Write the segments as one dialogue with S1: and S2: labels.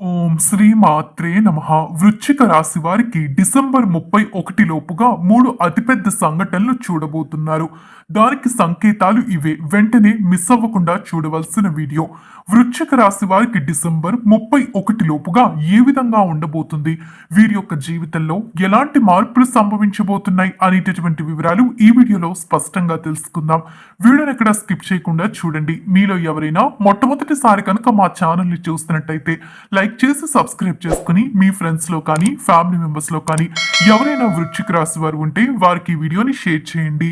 S1: ఓం శ్రీ మాత్రే నమ. వృశ్చిక రాశి వారికి డిసెంబర్ ముప్పై ఒకటి లోపుగా మూడు అతిపెద్ద సంఘటనలు చూడబోతున్నారు. దానికి సంకేతాలు ఇవే. వెంటనే మిస్ అవ్వకుండా చూడవలసిన వీడియో. వృశ్చిక రాశి వారికి డిసెంబర్ ముప్పై ఒకటి లోపుగా ఏ విధంగా ఉండబోతుంది? వీరి యొక్క జీవితంలో ఎలాంటి మార్పులు సంభవించబోతున్నాయి అనేటటువంటి వివరాలు ఈ వీడియోలో స్పష్టంగా తెలుసుకుందాం. వీడియోని ఎక్కడ స్కిప్ చేయకుండా చూడండి. మీలో ఎవరైనా మొట్టమొదటిసారి కనుక మా ఛానల్ని చూస్తున్నట్టయితే లైక్ చేసి సబ్స్క్రైబ్ చేసుకుని మీ ఫ్రెండ్స్లో కానీ ఫ్యామిలీ మెంబర్స్లో కానీ ఎవరైనా వృశ్చిక రాశి వారు ఉంటే వారికి ఈ వీడియోని షేర్ చేయండి.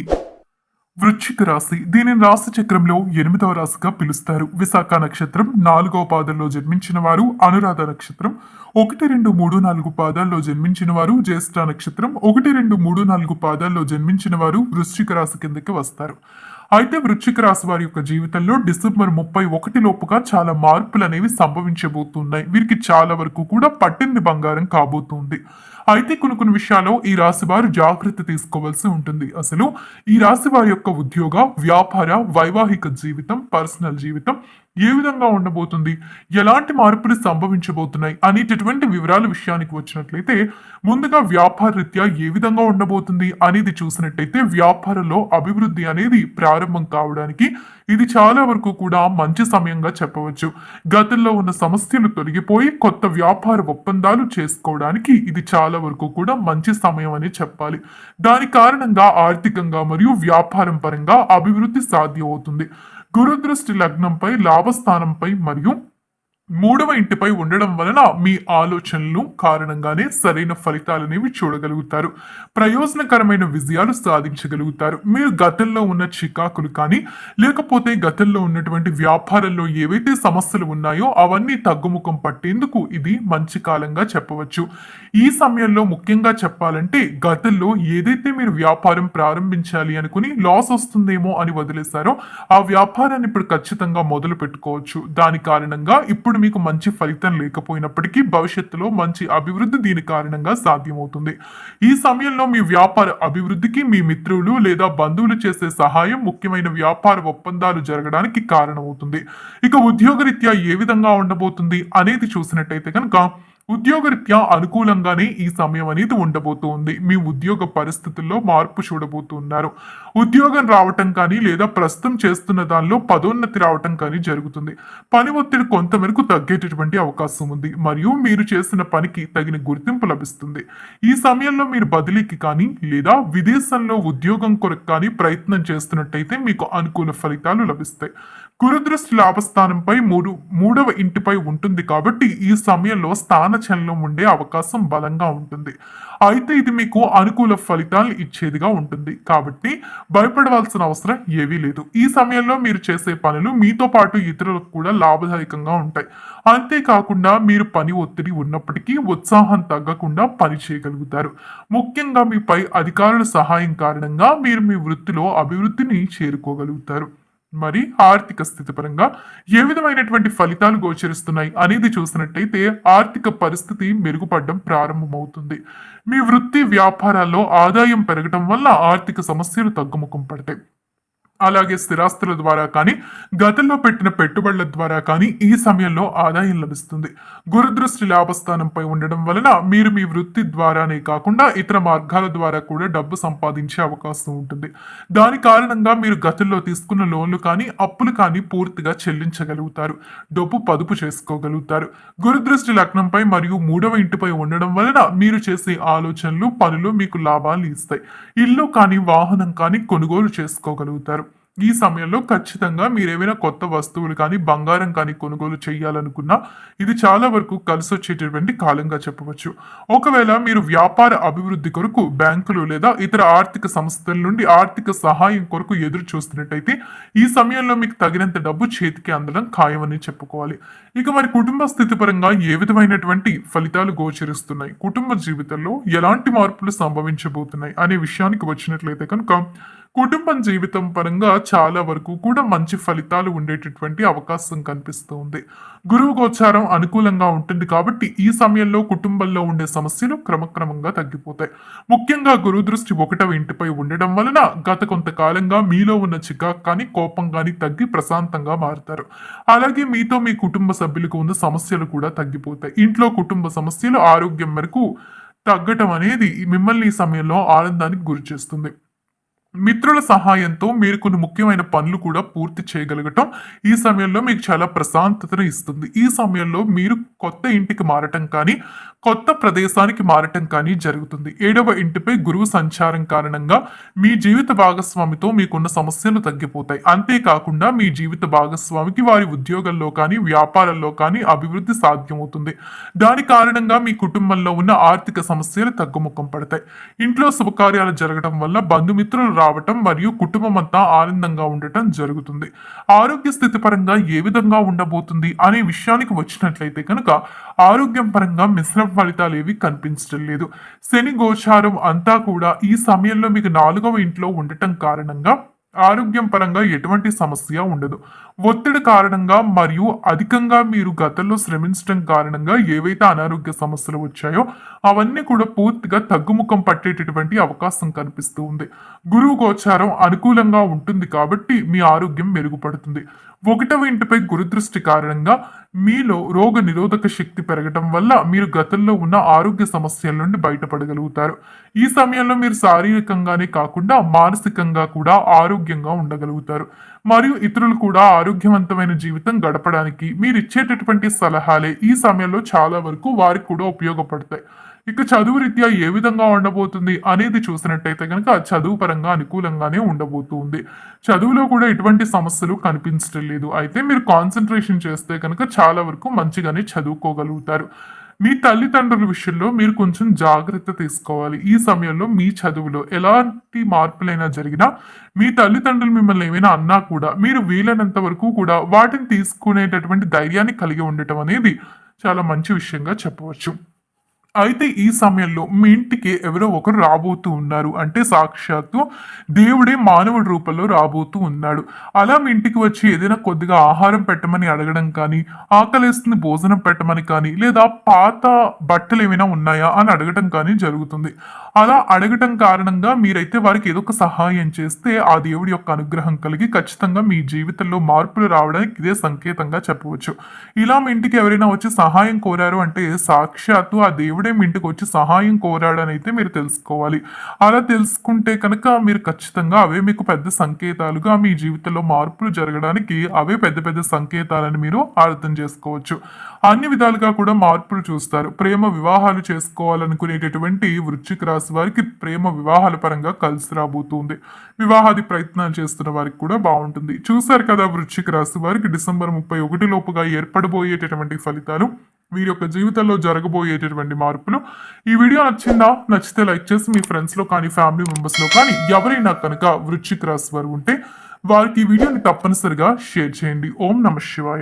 S1: వృశ్చిక రాశి దీనిని రాశి చక్రంలో ఎనిమిదవ రాశిగా పిలుస్తారు. విశాఖ నక్షత్రం నాలుగవ పాదంలో జన్మించిన వారు అనురాధ నక్షత్రం ఒకటి రెండు మూడు నాలుగు పాదాల్లో జన్మించిన వారు జ్యేష్ఠ నక్షత్రం ఒకటి రెండు మూడు నాలుగు పాదాల్లో జన్మించిన వారు వృశ్చిక రాశి కిందకి వస్తారు. అయితే వృశ్చిక రాశి వారి యొక్క జీవితంలో డిసెంబర్ ముప్పై ఒకటి లోపుగా చాలా మార్పులు అనేవి సంభవించబోతున్నాయి. వీరికి చాలా వరకు కూడా పట్టింది బంగారం కాబోతుంది. అయితే కొన్ని కొన్ని విషయాల్లో ఈ రాశి వారు జాగ్రత్త తీసుకోవాల్సి ఉంటుంది. అసలు ఈ రాశి వారి యొక్క ఉద్యోగ వ్యాపార వైవాహిక జీవితం పర్సనల్ జీవితం ఏ విధంగా ఉండబోతుంది? ఎలాంటి మార్పులు సంభవించబోతున్నాయి? అనేటటువంటి వివరాల విషయానికి వచ్చినట్లయితే ముందుగా వ్యాపార రీత్యా ఏ విధంగా ఉండబోతుంది అనేది చూసినట్టయితే వ్యాపారంలో అభివృద్ధి అనేది ప్రారంభం కావడానికి ఇది చాలా వరకు కూడా మంచి సమయంగా చెప్పవచ్చు. గతంలో ఉన్న సమస్యలు తొలగిపోయి కొత్త వ్యాపార ఒప్పందాలు చేసుకోవడానికి ఇది చాలా వరకు కూడా మంచి సమయం అని చెప్పాలి. దాని కారణంగా ఆర్థికంగా మరియు వ్యాపారం పరంగా అభివృద్ధి సాధ్యమవుతుంది. గురుదృష్టి లగ్నంపై లాభస్థానంపై మరియు మూడవ ఇంటిపై ఉండడం వలన మీ ఆలోచనలు కారణంగానే సరైన ఫలితాలనేవి చూడగలుగుతారు. ప్రయోజనకరమైన విజయాలు సాధించగలుగుతారు. మీరు గతంలో ఉన్న చికాకులు కానీ లేకపోతే గతంలో ఉన్నటువంటి వ్యాపారంలో ఏవైతే సమస్యలు ఉన్నాయో అవన్నీ తగ్గుముఖం పట్టేందుకు ఇది మంచి కాలంగా చెప్పవచ్చు. ఈ సమయంలో ముఖ్యంగా చెప్పాలంటే గతంలో ఏదైతే మీరు వ్యాపారం ప్రారంభించాలి అనుకుని లాస్ వస్తుందేమో అని వదిలేశారో ఆ వ్యాపారాన్ని ఇప్పుడు ఖచ్చితంగా మొదలు పెట్టుకోవచ్చు దాని కారణంగా ఇప్పుడు మీకు మంచి ఫలితం లేకపోయినప్పటికీ భవిష్యత్తులో మంచి అభివృద్ధి దీని కారణంగా సాధ్యమవుతుంది. ఈ సమయంలో మీ వ్యాపార అభివృద్ధికి మీ మిత్రులు లేదా బంధువులు చేసే సహాయం ముఖ్యమైన వ్యాపార ఒప్పందాలు జరగడానికి కారణమవుతుంది. ఇక ఉద్యోగరీత్యా ఏ విధంగా ఉండబోతుంది అనేది చూసినట్టయితే కనుక ఉద్యోగరీత్యా అనుకూలంగానే ఈ సమయం అనేది ఉండబోతోంది. మీ ఉద్యోగ పరిస్థితుల్లో మార్పు చూడబోతున్నారు. ఉద్యోగం రావటం కానీ లేదా ప్రస్తుతం చేస్తున్న దానిలో పదోన్నతి రావటం కానీ జరుగుతుంది. పని ఒత్తిడి కొంతమేరకు తగ్గేటటువంటి అవకాశం ఉంది. మరియు మీరు చేసిన పనికి తగిన గుర్తింపు లభిస్తుంది. ఈ సమయంలో మీరు బదిలీకి కానీ లేదా విదేశంలో ఉద్యోగం కొరకు కానీ ప్రయత్నం చేస్తున్నట్టయితే మీకు అనుకూల ఫలితాలు లభిస్తాయి. గురుదృష్టి లాభస్థానంపై మూడు మూడవ ఇంటిపై ఉంటుంది కాబట్టి ఈ సమయంలో స్థానచలనం ఉండే అవకాశం బలంగా ఉంటుంది. అయితే ఇది మీకు అనుకూల ఫలితాలు ఇచ్చేదిగా ఉంటుంది. కాబట్టి భయపడవలసిన అవసరం ఏవీ లేదు. ఈ సమయంలో మీరు చేసే పనులు మీతో పాటు ఇతరులకు కూడా లాభదాయకంగా ఉంటాయి. అంతేకాకుండా మీరు పని ఒత్తిడి ఉన్నప్పటికీ ఉత్సాహం తగ్గకుండా పని చేయగలుగుతారు. ముఖ్యంగా మీపై అధికారుల సహాయం కారణంగా మీరు మీ వృత్తిలో అభివృద్ధిని చేరుకోగలుగుతారు. మరి ఆర్థిక స్థితి పరంగా ఏ విధమైనటువంటి ఫలితాలు గోచరిస్తున్నాయి అనేది చూసినట్టయితే ఆర్థిక పరిస్థితి మెరుగుపడడం ప్రారంభమవుతుంది. మీ వృత్తి వ్యాపారాల్లో ఆదాయం పెరగడం వల్ల ఆర్థిక సమస్యలు తగ్గుముఖం పడతాయి. అలాగే స్థిరాస్తుల ద్వారా కానీ గతంలో పెట్టిన పెట్టుబడుల ద్వారా కానీ ఈ సమయంలో ఆదాయం లభిస్తుంది. గురుదృష్టి లాభస్థానంపై ఉండడం వలన మీరు మీ వృత్తి ద్వారానే కాకుండా ఇతర మార్గాల ద్వారా కూడా డబ్బు సంపాదించే అవకాశం ఉంటుంది. దాని కారణంగా మీరు గతంలో తీసుకున్న లోన్లు కానీ అప్పులు కానీ పూర్తిగా చెల్లించగలుగుతారు. డబ్బు పొదుపు చేసుకోగలుగుతారు. గురుదృష్టి లగ్నంపై మరియు మూడవ ఇంటిపై ఉండడం వలన మీరు చేసే ఆలోచనలు పనులు మీకు లాభాలు ఇస్తాయి. ఇల్లు కానీ వాహనం కానీ కొనుగోలు చేసుకోగలుగుతారు. ఈ సమయంలో ఖచ్చితంగా మీరు ఏమైనా కొత్త వస్తువులు కానీ బంగారం కానీ కొనుగోలు చేయాలనుకున్నా ఇది చాలా వరకు కలిసి వచ్చేటటువంటి కాలంగా చెప్పవచ్చు. ఒకవేళ మీరు వ్యాపార అభివృద్ధి కొరకు బ్యాంకులు లేదా ఇతర ఆర్థిక సంస్థల నుండి ఆర్థిక సహాయం కొరకు ఎదురు చూస్తున్నట్టయితే ఈ సమయంలో మీకు తగినంత డబ్బు చేతికి అందడం ఖాయమని చెప్పుకోవాలి. ఇక మరి కుటుంబ స్థితి పరంగా ఏ విధమైనటువంటి ఫలితాలు గోచరిస్తున్నాయి? కుటుంబ జీవితంలో ఎలాంటి మార్పులు సంభవించబోతున్నాయి? అనే విషయానికి వచ్చినట్లయితే కనుక కుటుంబం జీవితం పరంగా చాలా వరకు కూడా మంచి ఫలితాలు ఉండేటటువంటి అవకాశం కనిపిస్తూ ఉంది గురువు గోచారం అనుకూలంగా ఉంటుంది కాబట్టి ఈ సమయంలో కుటుంబంలో ఉండే సమస్యలు క్రమక్రమంగా తగ్గిపోతాయి. ముఖ్యంగా గురు దృష్టి ఒకటవ ఇంటిపై ఉండడం వలన గత కొంతకాలంగా మీలో ఉన్న చికాకు కానీ కోపం కానీ తగ్గి ప్రశాంతంగా మారుతారు. అలాగే మీతో మీ కుటుంబ సభ్యులకు ఉన్న సమస్యలు కూడా తగ్గిపోతాయి. ఇంట్లో కుటుంబ సమస్యలు ఆరోగ్యం మేరకు తగ్గటం అనేది మిమ్మల్ని ఈ సమయంలో ఆనందానికి గురి చేస్తుంది మిత్రుల సహాయంతో మీరు కొన్ని ముఖ్యమైన పనులు కూడా పూర్తి చేయగలగటం ఈ సమయంలో మీకు చాలా ప్రశాంతతను ఇస్తుంది. ఈ సమయంలో మీరు కొత్త ఇంటికి మారటం కానీ కొత్త ప్రదేశానికి మారటం కానీ జరుగుతుంది. ఏడవ ఇంటిపై గురువు సంచారం కారణంగా మీ జీవిత భాగస్వామితో మీకున్న సమస్యలు తగ్గిపోతాయి. అంతేకాకుండా మీ జీవిత భాగస్వామికి వారి ఉద్యోగంలో కానీ వ్యాపారంలో కానీ అభివృద్ధి సాధ్యమవుతుంది. దాని కారణంగా మీ కుటుంబంలో ఉన్న ఆర్థిక సమస్యలు తగ్గుముఖం పడతాయి. ఇంట్లో శుభకార్యాలు జరగడం వల్ల బంధుమిత్రులు రావటం మరియు కుటుంబం అంతా ఆనందంగా ఉండటం జరుగుతుంది. ఆరోగ్య స్థితి పరంగా ఏ విధంగా ఉండబోతుంది అనే విషయానికి వచ్చినట్లయితే కనుక ఆరోగ్యం పరంగా మిశ్రమ ఫలితాలు ఏవి కనిపించడం లేదు. శని గోచారం అంతా కూడా ఈ సమయంలో మీకు నాలుగవ ఇంట్లో ఉండటం కారణంగా ఆరోగ్యం పరంగా ఎటువంటి సమస్య ఉండదు. ఒత్తిడి కారణంగా మరియు అధికంగా మీరు గతంలో శ్రమించడం కారణంగా ఏవైతే అనారోగ్య సమస్యలు వచ్చాయో అవన్నీ కూడా పూర్తిగా తగ్గుముఖం పట్టేటటువంటి అవకాశం కనిపిస్తూ ఉంది. గురువు గోచారం అనుకూలంగా ఉంటుంది కాబట్టి మీ ఆరోగ్యం మెరుగుపడుతుంది. ఒకటవ ఇంటిపై గురుదృష్టి కారణంగా మీలో రోగ నిరోధక శక్తి పెరగటం వల్ల మీరు గతంలో ఉన్న ఆరోగ్య సమస్యల నుండి బయటపడగలుగుతారు. ఈ సమయంలో మీరు శారీరకంగానే కాకుండా మానసికంగా కూడా ఆరోగ్యంగా ఉండగలుగుతారు. మరియు ఇతరులు కూడా ఆరోగ్యవంతమైన జీవితం గడపడానికి మీరు ఇచ్చేటటువంటి సలహాలే ఈ సమయంలో చాలా వరకు వారికి కూడా ఉపయోగపడతాయి. ఇక చదువు రీత్యా ఏ విధంగా ఉండబోతుంది అనేది చూసినట్టయితే కనుక చదువు పరంగా అనుకూలంగానే ఉండబోతుంది. చదువులో కూడా ఎటువంటి సమస్యలు కనిపించడం లేదు అయితే మీరు కాన్సన్ట్రేషన్ చేస్తే కనుక చాలా వరకు మంచిగానే చదువుకోగలుగుతారు. మీ తల్లిదండ్రుల విషయంలో మీరు కొంచెం జాగ్రత్త తీసుకోవాలి. ఈ సమయంలో మీ చదువులో ఎలాంటి మార్పులైనా జరిగినా మీ తల్లిదండ్రులు మిమ్మల్ని ఏమైనా అన్నా కూడా మీరు వీలైనంత వరకు కూడా వాటిని తీసుకునేటటువంటి ధైర్యాన్ని కలిగి ఉండటం అనేది చాలా మంచి విషయంగా చెప్పవచ్చు. అయితే ఈ సమయంలో మీ ఇంటికి ఎవరో ఒకరు రాబోతూ ఉన్నారు. అంటే సాక్షాత్తు దేవుడే మానవుడి రూపంలో రాబోతూ ఉన్నాడు. అలా మీ ఇంటికి వచ్చి ఏదైనా కొద్దిగా ఆహారం పెట్టమని అడగడం కానీ ఆకలేస్తుంది భోజనం పెట్టమని కానీ లేదా పాత బట్టలు ఏమైనా ఉన్నాయా అని అడగటం కానీ జరుగుతుంది. అలా అడగటం కారణంగా మీరైతే వారికి ఏదో ఒక సహాయం చేస్తే ఆ దేవుడి యొక్క అనుగ్రహం కలిగి ఖచ్చితంగా మీ జీవితంలో మార్పులు రావడానికి ఇదే సంకేతంగా చెప్పవచ్చు. ఇలా మీ ఇంటికి ఎవరైనా వచ్చి సహాయం కోరారు అంటే సాక్షాత్తు ఆ దేవుడు మీ ఇంటికి వచ్చి సహాయం కోరాడని అయితే మీరు తెలుసుకోవాలి. అలా తెలుసుకుంటే కనుక మీరు ఖచ్చితంగా అవే మీకు పెద్ద సంకేతాలుగా మీ జీవితంలో మార్పులు జరగడానికి అవే పెద్ద పెద్ద సంకేతాలని మీరు అర్థం చేసుకోవచ్చు. అన్ని విధాలుగా కూడా మార్పులు చూస్తారు. ప్రేమ వివాహాలు చేసుకోవాలనుకునేటటువంటి వృశ్చిక రాశి వారికి ప్రేమ వివాహాల పరంగా కలిసి రాబోతుంది. వివాహాది ప్రయత్నాలు చేస్తున్న వారికి కూడా బాగుంటుంది. చూశారు కదా వృశ్చిక రాశి వారికి డిసెంబర్ ముప్పై ఒకటి లోపుగా ఏర్పడబోయేటటువంటి ఫలితాలు. వీరి యొక్క జీవితంలో జరగబోయేటటువంటి మార్పులు. ఈ వీడియో నచ్చిందా? నచ్చితే లైక్ చేసి మీ ఫ్రెండ్స్లో కానీ ఫ్యామిలీ మెంబర్స్లో కానీ ఎవరైనా కనుక వృశ్చిక రాశి వారు ఉంటే వారికి ఈ వీడియోని తప్పనిసరిగా షేర్ చేయండి. ఓం నమ శివాయ.